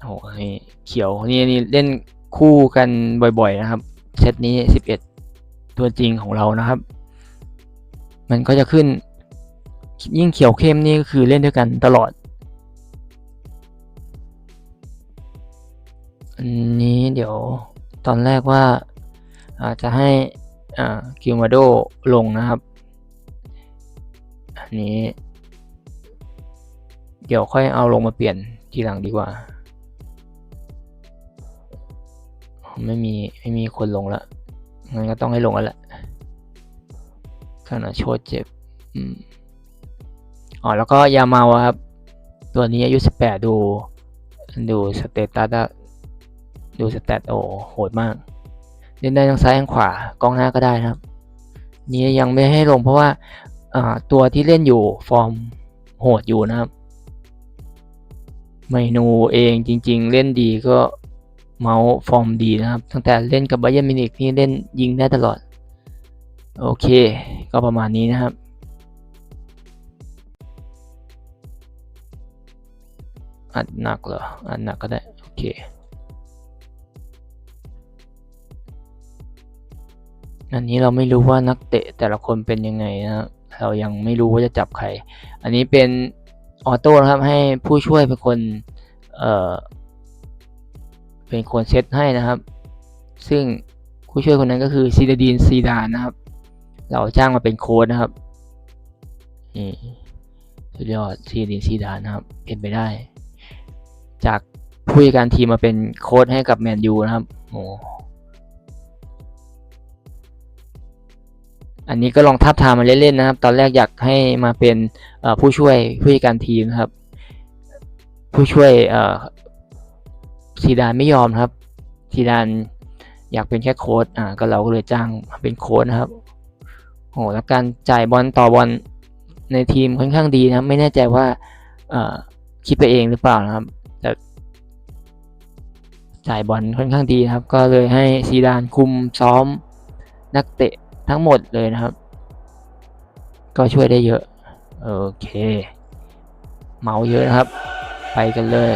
โอ้โหนี่เขียวนี่นี่เล่นคู่กันบ่อยๆนะครับ เซตนี้สิบเอ็ดตัวจริงของเรานะครับ มันก็จะขึ้น ยิ่งเขียวเข้มนี่ก็คือเล่นด้วยกันตลอด อันนี้เดี๋ยวตอนแรกว่าอาจจะให้อ่ากิลมาโดลงนะครับ อันนี้ เดี๋ยวค่อยเอาลงมาเปลี่ยนทีหลังดีกว่า ไม่มีไม่มีคนลงละงั้นก็ต้องให้ลงแล้วแหละขนาดโชดเจ็บอืมอ๋อแล้วก็ยาเมาอะครับ ตัวนี้อายุสิบแปดดู ดูสเตตัสดูสเตตโอ้โหดมาก เล่นได้ทั้งซ้ายทั้งขวากองหน้าก็ได้นะครับ นี้ยังไม่ให้ลงเพราะว่าอ่าตัวที่เล่นอยู่ฟอร์มโหดอยู่นะครับเมนูเองจริง ๆ เล่นดีก็ เมาส์ฟอร์มดีนะครับ ตั้งแต่เล่นกับ b บ y ย r n มินิกนี่เล่นยิงได้ตลอด โอเค ก็ประมาณนี้นะครับอัดหนักเหรออัดหนักก็ได้ โอเคอันนี้เราไม่รู้ว่านักเตะแต่ละคนเป็นยังไงนะครับเรายังไม่รู้ว่าจะจับใคร อันนี้เป็นออโต้นะครับให้ผู้ช่วยเป็นคนเอ่อ เป็นคนเซตให้นะครับ ซึ่งผู้ช่วยคนนั้นก็คือซีดาดีนซีดานนะครับ เราจ้างมาเป็นโค้ดนะครับนี่สุดยอดซีดาดีนซีดานนะครับเป็นไปได้ จากผู้จัดการทีมมาเป็นโค้ดให้กับแมนยูนะครับโอ้อันนี้ก็ลองทับทามมาเล่นๆนะครับ ตอนแรกอยากให้มาเป็นผู้ช่วยผู้จัดการทีมนะครับ ผู้ช่วย ซีดานไม่ยอมครับซีดานอยากเป็นแค่โค้ดอ่าก็เราก็เลยจ้างเป็นโค้ดนะครับโอ้แล้วการจ่ายบอลต่อบอลในทีมค่อนข้างดีนะไม่แน่ใจว่าคิดไปเองหรือเปล่านะครับแต่จ่ายบอลค่อนข้างดีนะครับ ก็เลยให้ซีดานคุมซ้อมนักเตะทั้งหมดเลยนะครับ ก็ช่วยได้เยอะ โอเค เมาเยอะนะครับ ไปกันเลย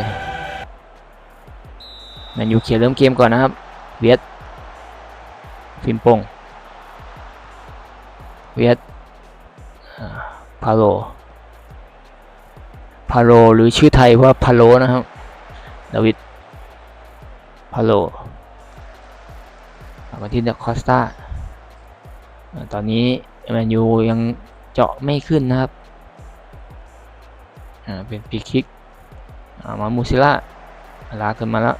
นยูเขียเริ่มเกมก่อนนะครับ เวียดฟิมปง เวียดพาโลพาโลหรือชื่อไทยว่าพาโลนะครับดาวิดพาโลมาที่เดคอสตาตอนนี้แมนยูยังเจาะไม่ขึ้นนะครับเป็นปีคิกมามูซิล่าลากขึ้นมาแล้ว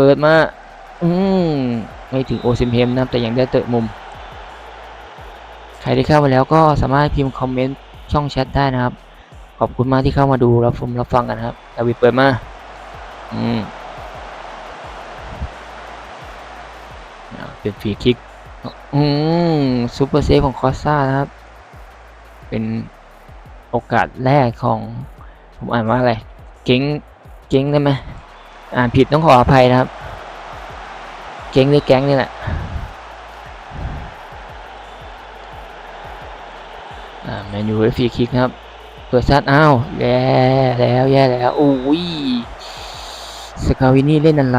เปิดมาอืมไม่ถึงโอซิมเฮมนะครับแต่ยังได้เตะมุม ใครที่เข้ามาแล้วก็สามารถพิมพ์คอมเมนต์ช่องแชทได้นะครับ ขอบคุณมากที่เข้ามาดูรับชมรับฟังกันครับดาวิดเปิดมาอืมเป็นฟรีคิกอืมซูเปอร์เซฟของคอสซ่านะครับ เป็นโอกาสแรกของ ผมอ่านว่าอะไร เก้ง เก้งได้ไหม อ่านผิดต้องขออภัยนะครับเก้งหรือแก๊งนี่แหละเมนูฟรีคิกนะครับ เปิดซัดอ้าว แย่แล้วแย่แล้วโอ้ยสกาวินี่เล่นอะไร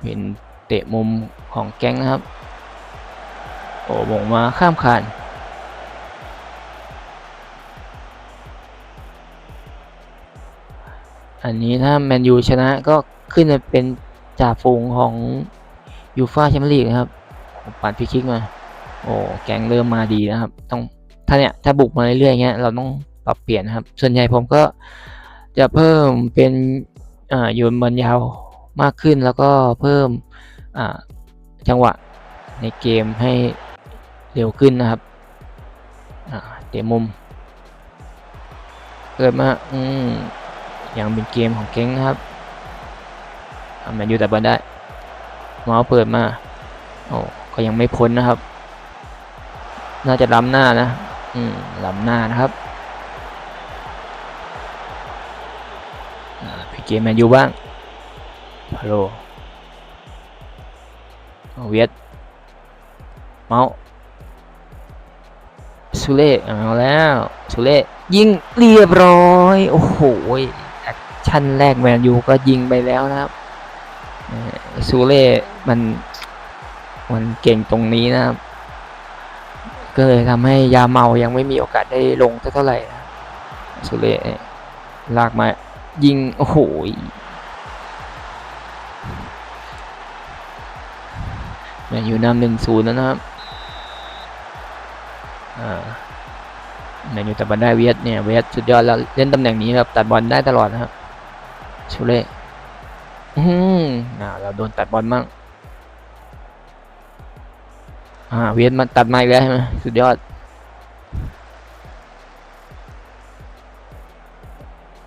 เป็นเตะมุมของแก๊งนะครับ โอ้บงมาข้ามคาน อันนี้ถ้าแมนยูชนะก็ขึ้นมาเป็นจ่าฝูงของยูฟ่าแชมเปี้ยนลีกนะครับปัดพิคิกมา โอ้แกงเริ่มมาดีนะครับ ต้องถ้าเนี่ยถ้าบุกมาเรื่อยๆเงี้ยเราต้องปรับเปลี่ยนนะครับ ส่วนใหญ่ผมก็จะเพิ่มเป็นอ่าโยนบอลยาวมากขึ้นแล้วก็เพิ่มอ่าจังหวะในเกมให้เร็วขึ้นนะครับอ่าเตะมุม เกิดมา อืม ยังเป็นเกมของเก้งนะครับแมนยูแต่บอลได้เมาส์เปิดมาโอ้ก็ยังไม่พ้นนะครับ น่าจะล้ำหน้านะ อืมล้ำหน้านะครับพี่เกมแมนยูบ้างฮัลโหลเวียดเมาส์สซูเล่เอาแล้วซูเล่ยิงเรียบร้อย โอ้โห ชั่นแรกแมนยูก็ยิงไปแล้วนะครับซูเล่มันมันเก่งตรงนี้นะครับ ก็เลยทำให้ยาเมายังไม่มีโอกาสได้ลงเท่าไหร่นะซูเล่ลากมายิง โอ้โหแมนยูนำหนึ่งศูนย์แล้วนะครับแมนยูตัดบอลได้เวียดเนี่ยเวียดสุดยอดแล้วเล่นตำแหน่งนี้แบบตัดบอลได้ตลอดนะครับ ชูเล่อืมอ่าเราโดนตัดบอลมั่งอ่าเวียดมันตัดมาอีกแล้วใช่ไหมสุดยอด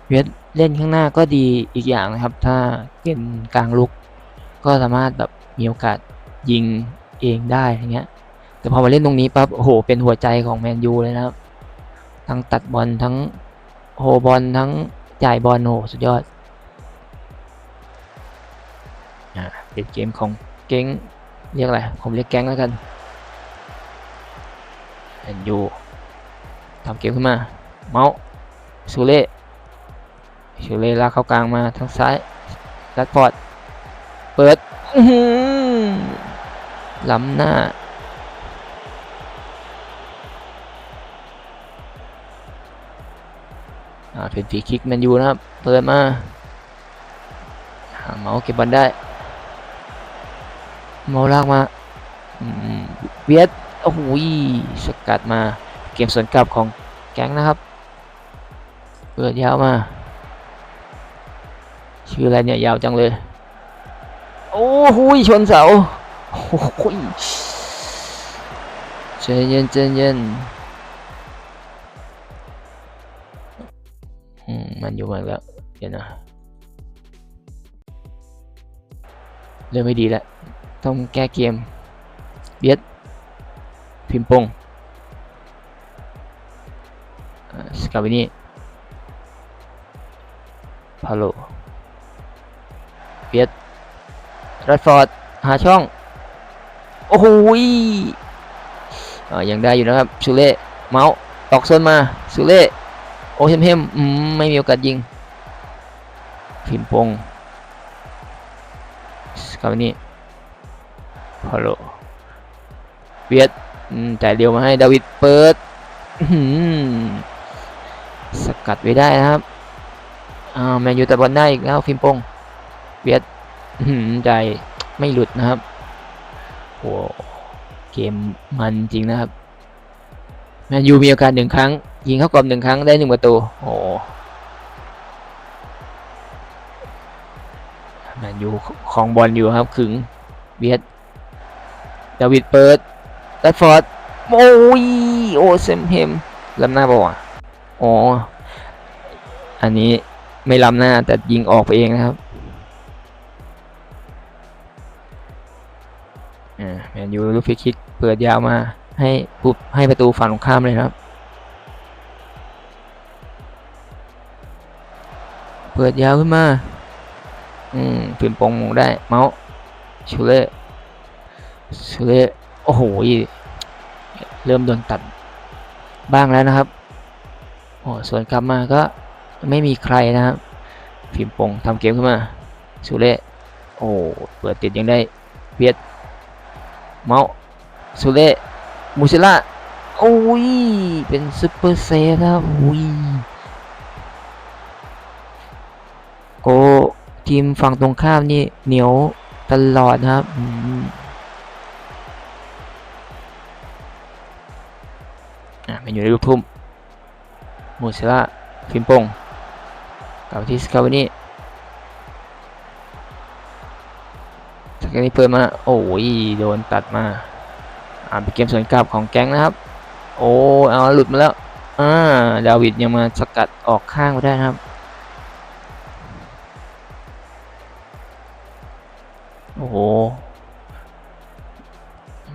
เวียดเล่นข้างหน้าก็ดีอีกอย่างนะครับ ถ้าเป็นกลางลุก ก็สามารถแบบมีโอกาสยิงเองได้อย่างเงี้ย แต่พอมาเล่นตรงนี้ปั๊บโอ้โหเป็นหัวใจของแมนยูเลยนะครับ ทั้งตัดบอลทั้งโฮบอลทั้งจ่ายบอลโอ้โหสุดยอด เป็นเกมของเก้งเรียกอะไรผมเรียกแก๊งแล้วกันแมนยูทำเกมขึ้นมา เมาส์ซูเล่ซูเล่ลากเข้ากลางมาทางซ้ายลัดฟอร์ดเปิดล้ำหน้าอ่าเป็นฟรีคิกแมนยูนะครับ เปิดมาหาเมาส์เก็บบอลได้ เมาลากมาเวียดโอ้โหสกัดมาเกมสวนกลับของแก๊งนะครับ เปิดยาวมา ชื่ออะไรเนี่ยยาวจังเลย โอ้โหชนเสาโอ้โหใจเย็นใจเย็นมันอยู่มาแล้วเดี๋ยวนะเริ่มไม่ดีแล้ว ต้องแก้เกมเบียดพิมพ์ปงสกาวินี่พาโลเบียดรัดฟอร์ดหาช่อง โอ้โหยอ่ายังได้อยู่นะครับชูเล่เมาส์ตอกโซนมาชูเล่โอเฮมเฮมอืมไม่มีโอกาสยิงพิมพ์ปงสกาวนี่ พอโหลเวียดจ่ายเร็วมาให้ดาวิดเปิดสกัดไว้ได้นะครับอ่าแมนยูต่บอลได้อีกแล้วพิมปงเวียดใจายไม่หลุดนะครับโอ้เกมมันจริงนะครับแมนยูมีโอกาสหนึ่งครั้ง ยิงเข้ากรอบหนึ่งครั้งได้หนึ่งประตูโอ้แมนยูของบอลอยู่ครับขึงเบียด ดาวิดเปิดแรดฟอร์ดโอ้ยโอเซมเฮมล้ำหน้าปะวะอ๋อ อันนี้ไม่ล้ำหน้าแต่ยิงออกไปเองนะครับอ่าแมนยูลูกฟรีคิกเปิดยาวมาให้ปุ๊บให้ประตูฝั่งตรงข้ามเลยครับ เปิดยาวขึ้นมา อืมปืนปงมงได้ เมาส์ชูเล่ เล่โอ้โหเริ่มโดนตัดบ้างแล้วนะครับโอ้ส่วนกลับมาก็ไม่มีใครนะครับพิมพ์ปงทำเกมขึ้นมาชูเล่โอ้เปิดติดยังได้เวียดเมาส์ชูเล่มูเซล่าโอ้ยเป็นซุปเปอร์เซฟนะครับอุ้ยโกทีมฝั่งตรงข้ามนี่เหนียวตลอดนะครับ อืมอะมันอยู่ในลูกทุ่มมูเซล่าฟิมปงกลับที่สกาวนี่สกาวนี่เปิดมา โอ้ยโดนตัดมา อ่าเป็นเกมสวนกลับของแก๊งนะครับ โอ้เอาหลุดมาแล้วอ่าดาวิดยังมาสกัดออกข้างมาได้นะครับโอ้โห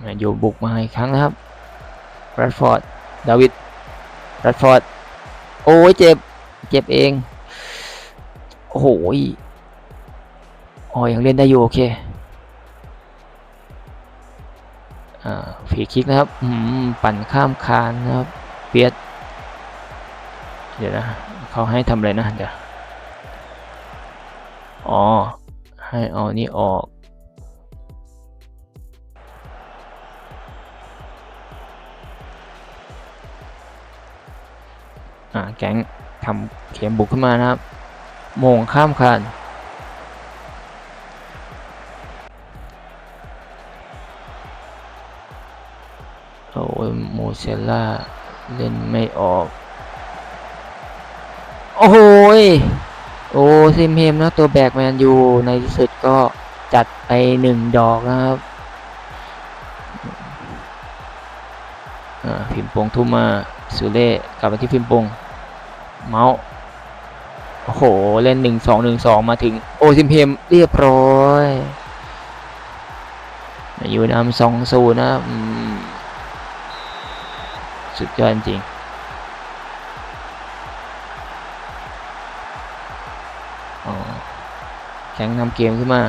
แมนยูบุกมาอีกครั้งนะครับแรดฟอร์ด ดาวิดแรดฟอร์ด โอ้ยเจ็บ เจ็บเอง โอ้โหอ๋อยังเล่นได้อยู่ โอเค อ่าฟีคิกนะครับ อืม ปั่นข้ามคานนะครับฟียสเดี๋ยวนะ เขาให้ทำอะไรนะ เดี๋ยว อ๋อ ให้เอานี่ออก แก๊งทำเข็มบุกขึ้นมานะครับโมงข้ามคานโอ้ยโมเซล่าเล่นไม่ออก โอ้โหยโอ้ซิมเฮมนะตัวแบกแมนยูในที่สุดก็จัดไปหนึ่งดอกนะครับอ่าพิมพ์ปงทุ่มมาสุเล่กลับมาที่พิมพ์ปง เมาส์โอ้โห เล่นหนึ่งสองหนึ่งสองมาถึงโอซิมเพมเรียบร้อยอยู่นำสองศูนย์นะสุดยอดจริงแข่งนำเกมขึ้นมา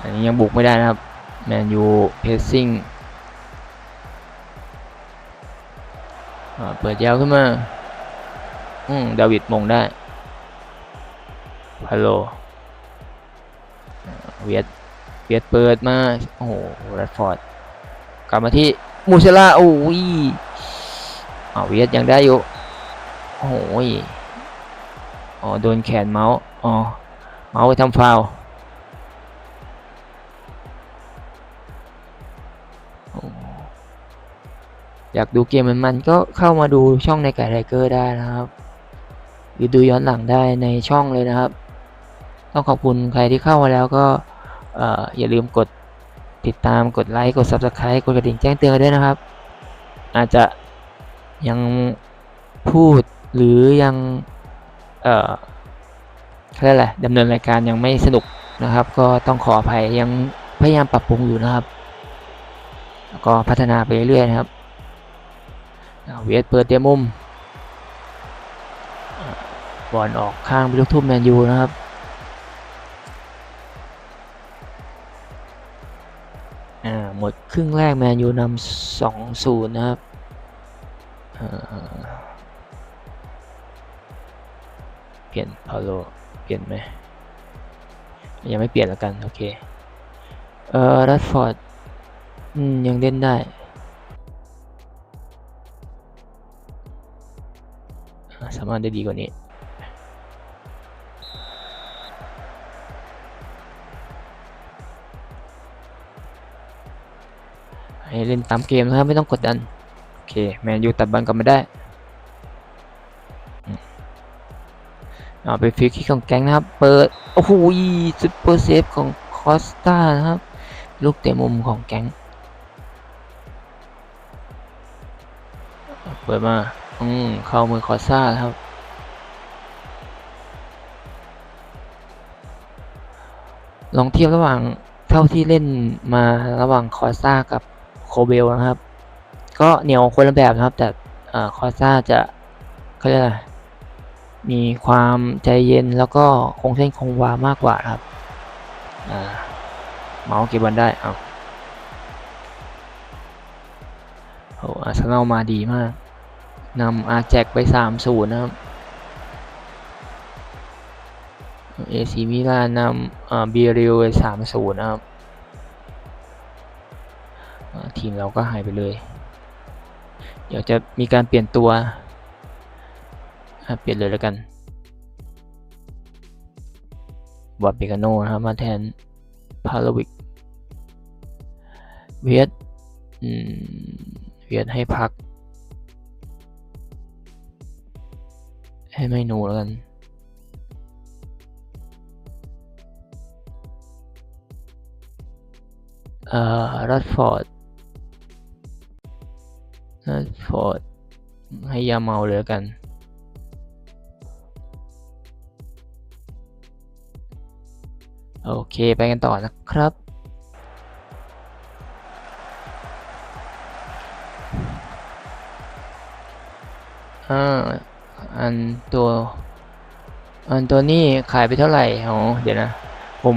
อันนี้ยังบุกไม่ได้นะครับ แมนยูเพสซิ่งเปิดยาวขึ้นมา อืมดาวิดมงได้ฮัลโหลเวียดเวียดเปิดมา โอ้โหแรดฟอร์ด กลับมาที่มูเซล่า โอ้ยอ้าเวียดยังได้อยู่ โอ้ยอ๋อ โดนแขนเมาส์ อ๋อ เมาส์ไปทำฟาวอยากดูเกมมันๆก็เข้ามาดูช่องในไก่ไรเกอร์ได้นะครับ หรือดูย้อนหลังได้ในช่องเลยนะครับ ต้องขอบคุณใครที่เข้ามาแล้วก็ออย่าลืมกดติดตามกดไลค์กด Subscribe กดกระดิ่งแจ้งเตือนด้วยนะครับ อาจจะยังพูดหรือยังเอ่อเรียกอะไรดำเนินรายการยังไม่สนุกนะครับ ก็ต้องขออภัยยังพยายามปรับปรุงอยู่นะครับ แล้วก็พัฒนาไปเรื่อยๆนะครับเวทเปิดเตรียมมุม บอลออกข้างไปลูกทุ่มแมนยูนะครับอ่าหมดครึ่งแรกแมนยูนำสองศูนย์นะครับเปลี่ยนพาโลเปลี่ยนไหมยังไม่เปลี่ยนแล้วกัน โอเค เออรัดฟอร์ดยังเล่นได้สามารถได้ดีกว่านี้ ให้เล่นตามเกมนะครับไม่ต้องกดดัน โอเค แมนยูตัดบอลกลับมาได้เอาไปฟรีคิกของแก๊งนะครับ เปิด โอ้โหซุปเปอร์เซฟของคอสตานะครับ ลูกเตะมุมของแก๊ง เปิดมา อืม เข้ามือคอสตาครับ ลองเทียบระหว่างเท่าที่เล่นมาระหว่างคอสตากับ โคเบลนะครับ ก็เหนียวคนละแบบนะครับ แต่คอสตาจะเขาเรียกอะไรมีความใจเย็นแล้วก็คงเส้นคงวามากกว่าครับเมาส์เก็บบอลได้เอาโอ้อาร์เซนอลมาดีมากนำอาแจกไปสามศูนย์นะครับเอซีมิลานนำเบียริวไปสามศูนย์นะครับ ทีมเราก็หายไปเลยเดี๋ยวจะมีการเปลี่ยนตัวเปลี่ยนเลยแล้วกันบอดเบกาโนนะครับมาแทนพาลวิกเวียดเวียดให้พัก ให้ไม่หนูแล้วกันเอ่อรัดฟอร์ด รัดฟอร์ดให้ยาเมาเลยวกัน โอเคไปกันต่อนะครับอ่าอันตัว อันตัวนี้ขายไปเท่าไหร่อ๋อเดี๋ยวนะ ผม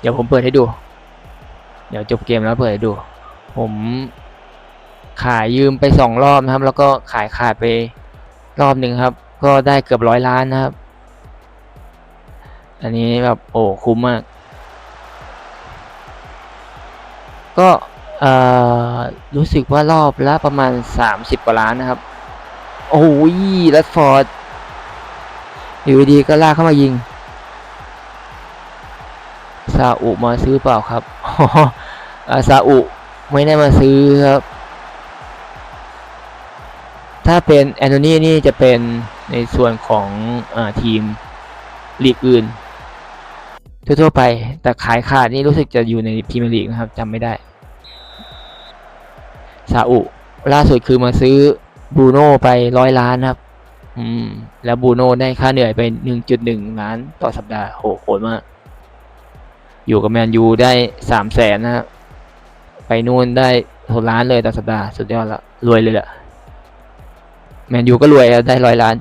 เดี๋ยวผมเปิดให้ดู เดี๋ยวจบเกมแล้วเปิดให้ดู ผม ขายยืมไปสองรอบนะครับ แล้วก็ขายขาดไปรอบหนึ่งครับ ก็ได้เกือบร้อยล้านนะครับ อันนี้แบบโอ้คุ้มมาก ก็รู้สึกว่ารอบละประมาณสามสิบกว่าล้านนะครับ โอ้ยรัดฟอร์ด อยู่ดีก็ลากเข้ามายิง ซาอุมาซื้อเปล่าครับอ่าซาอุไม่ได้มาซื้อครับ ถ้าเป็นแอนโทนีนี่จะเป็นในส่วนของอทีมลีกอื่น ทั่วๆไป แต่ขายขาดนี่รู้สึกจะอยู่ในพรีเมียร์ลีกนะครับจำไม่ได้ซาอุล่าสุดคือมาซื้อบูโน่ไปร้อยล้านครับ อืม แล้วบูโน่ได้ค่าเหนื่อยไปหนึ่งจุดหนึ่งล้านต่อสัปดาห์โหโหดมาก อยู่กับแมนยูได้สามแสนนะครับไปนู่นได้หกล้านเลยต่อสัปดาห์ สุดยอดละรวยเลยแหละ แมนยูก็รวยอะได้ร้อยล้าน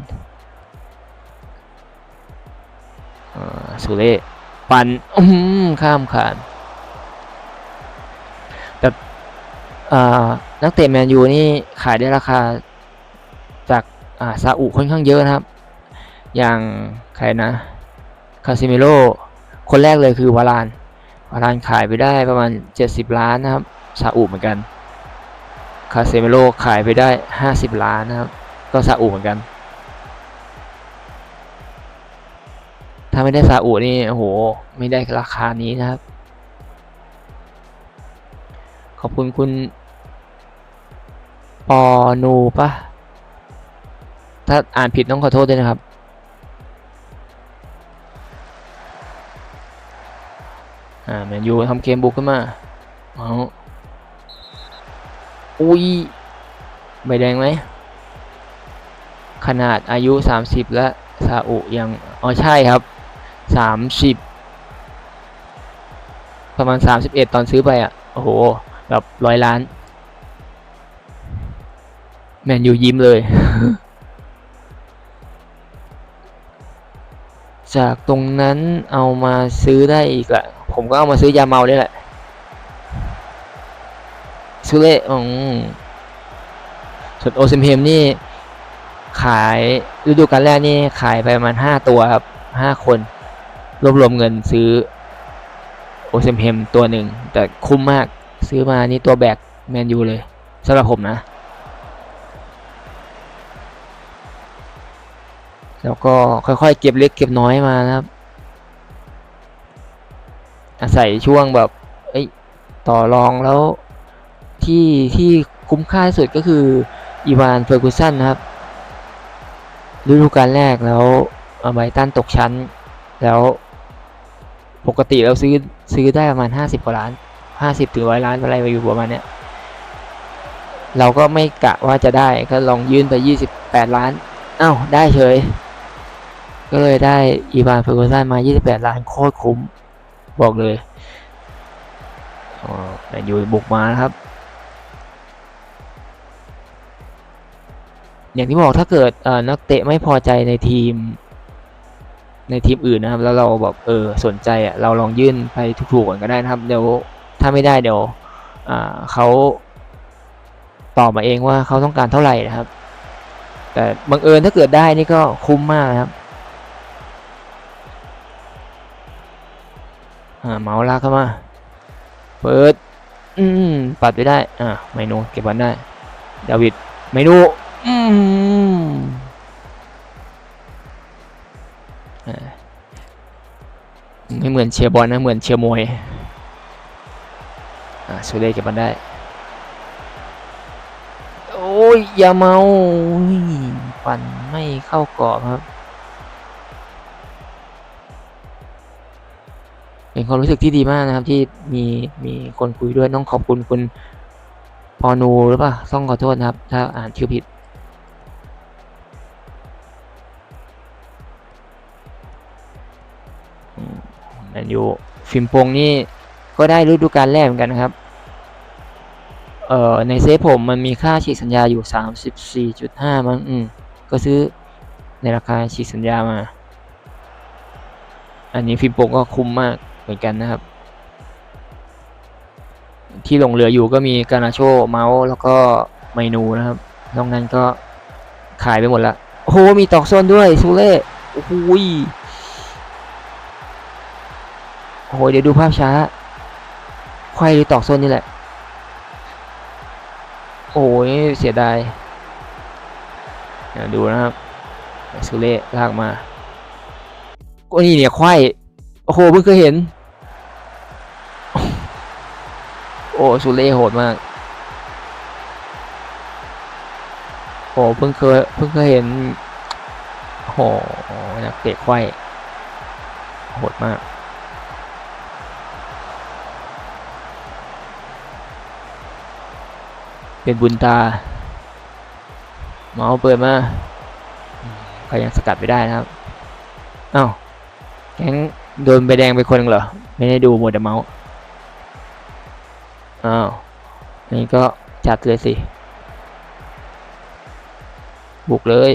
อ่าสุเล่ปันอืมข้ามขานแต่อ่านักเตะแมนยูนี่ขายได้ราคาจากอ่าซาอุค่อนข้างเยอะนะครับ อย่างใครนะ คาซิเมโ o คนแรกเลยคือวารานวารานขายไปได้ประมาณ 70 ล้านนะครับซาอุเหมือนกัน คาเซเมโ o ขายไปได้ 50 ล้านนะครับ ก็ซาอุเหมือนกัน ถ้าไม่ได้ซาอุนี่โอ้โห ไม่ได้ราคานี้นะครับ ขอบคุณคุณ ปอนูปะถ้าอ่านผิดต้องขอโทษด้วยนะครับอ่าแมนยูทำเกมบุกขึ้นมาเอาอุ้ย ใบแดงไหม ขนาดอายุ 30 และซาอุยังอ๋อใช่ครับ 30 ประมาณ 31 ตอนซื้อไปอะ โอ้โห แบบร้อยล้าน แมนยูยิ้มเลย จากตรงนั้นเอามาซื้อได้อีกละ ผมก็เอามาซื้อยาเมาได้แหละซื้อเล่อืมส่วนโอซิมเฮมนี่ ขายฤดูกาลแรกนี่ขายไปประมาณห้าตัวครับห้าคน รวบรวมเงินซื้อโอซิมเฮมตัวหนึ่ง แต่คุ้มมากซื้อมานี่ตัวแบกแมนยูเลยสำหรับผมนะ แล้วก็ค่อยๆเก็บเล็กเก็บน้อยมานะครับ อาศัยช่วงแบบเอ้ต่อรองแล้วที่ที่คุ้มค่าที่สุดก็คืออีวานเฟอร์กูสันนะครับ ฤดูกาลแรกแล้วไบตันตกชั้น แล้วปกติเราซื้อซื้อได้ประมาณห้าสิบกว่าล้านห้าสิบถึงร้อยล้านอะไรไปอยู่ประมาณเนี้ยเราก็ไม่กะว่าจะได้ก็ลองยื่นไปยี่สิบแปดล้านอ้าวได้เฉย ก็เลยได้อีวานเฟอร์กูสันมา 28 ล้านโคตรคุ้ม บอกเลยอ๋อแมนยูบุกมานะครับ อย่างที่บอกถ้าเกิดนักเตะไม่พอใจในทีม ในทีมอื่นนะครับ แล้วเราแบบเออสนใจอะเราลองยื่นไปถูกๆก่อนก็ได้นะครับเดี๋ยวถ้าไม่ได้เดี๋ยวเขาตอบมาเองว่าเขาต้องการเท่าไหร่นะครับ แต่บังเอิญถ้าเกิดได้นี่ก็คุ้มมากนะครับอ่าเมาส์ลากเข้ามา เปิด อืม ปัดไปได้ อ่าไมโนเก็บบอลได้ ดาวิดไมโน อืมไม่เหมือนเชียร์บอลนะ เหมือนเชียร์มวย อ่าซูเล่เก็บบอลได้ โอ้ย อย่าเมาปั่นไม่เข้ากรอบครับ เป็นความรู้สึกที่ดีมากนะครับ ที่มีมีคนคุยด้วยต้องขอบคุณคุณพอนูหรือเปล่าต้องขอโทษนะครับ ถ้าอ่านชื่อผิด แมนยูฟิมปงนี่ก็ได้ฤดูกาลแรกเหมือนกันนะครับเอ่อในเซฟผมมันมีค่าฉีกสัญญาอยู่ 34.5 มั้งอืมก็ซื้อในราคาฉีกสัญญามา อันนี้ฟิมปงก็คุ้มมากเหมือนกันนะครับ ที่หลงเหลืออยู่ก็มีการาโชเมาส์แล้วก็เมนูนะครับนอกนั้นก็ขายไปหมดละ โอ้โห มีตอกโซนด้วยซูเล่ โอ้โหย โอ้โหเดี๋ยวดูภาพช้าควายหรือตอกโซนนี่แหละ โอ้ยเสียดายเดี๋ยวดูนะครับซูเล่ลากมาก็นี่เนี่ยควายโอ้โหเพิ่งเคยเห็น โอ้ซูเล่โหดมากโอ้เพิ่งเคยเพิ่งเคยเห็นโอ้นักเตะไขว้โหดมาก เป็นบุญตาเมาเปิดมาอืมก็ยังสกัดไม่ได้นะครับอ้าวแก๊งโดนใบแดงไปคนหนึงเหรอ ไม่ได้ดูหมดแต่เมาส์อ้าวอันนี่ก็จัดเลยสิ บุกเลย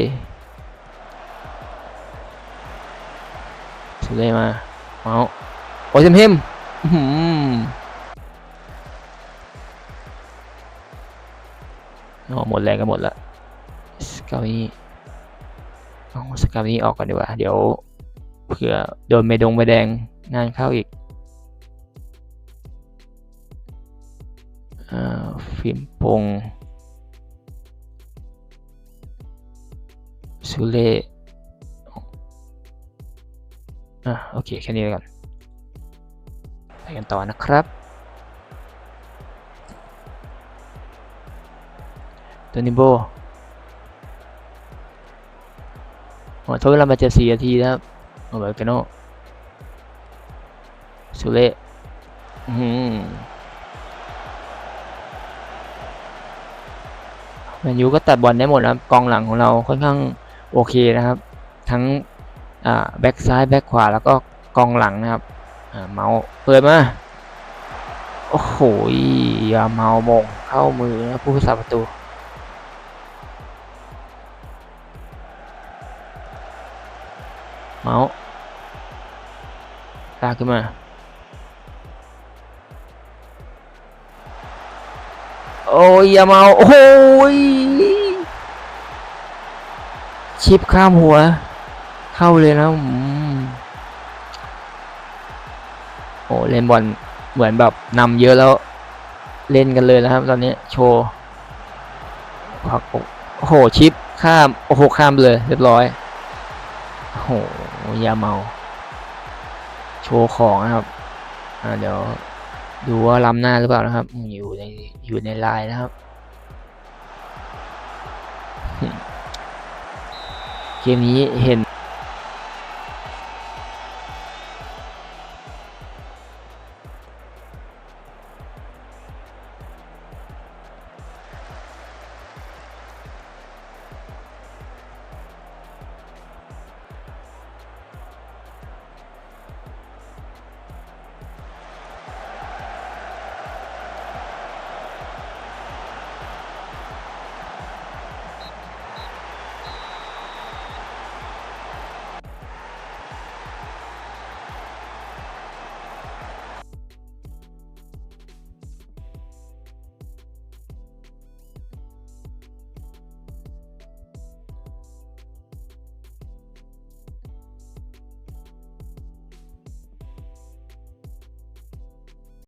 สุดเลยมา เมาส์โอ้ยเทมเทม อื้อหมดแรงกันหมดละสกานี้เอาสกานี้ออกก่อนดีกว่า เดี๋ยวเผื่อโดนเมดงใบแดงงานเข้าอีกอฟิล์มปงซูเล่อะโอเค แค่นี้แล้วกันไปกันต่อนะครับ ตัวนิโบโอ้โทษเวลามาเจ็ดสี่นาทีนะครับโอเบอร์กาโนซูเล่อืมแมนยูก็ตัดบอลได้หมดนะครับกองหลังของเราค่อนข้างโอเคนะครับ ทั้งอ่าแบ็กซ้ายแบ็กขวาแล้วก็กองหลังนะครับอ่าเมาเปิดมาโอ้โหอย่าเมาโมงเข้ามือนะผู้รักษาประตูากขึ้นมา โอ้ยอย่าเมาโอ้ยชิปข้ามหัว เข้าเลยนะอโอ้เล่นบอลเหมือนแบบนำเยอะแล้ว เล่นกันเลยนะครับ ตอนนี้โชว์พักโอ้โหชิปข้าม โอ้โหข้ามเลย เรียบร้อย โอ้โหอย่าเมา โชว์ของนะครับเดี๋ยวดูว่าล้ำหน้าหรือเปล่านะครับ อยู่ในอยู่ในลายนะครับ เกมนี้เห็น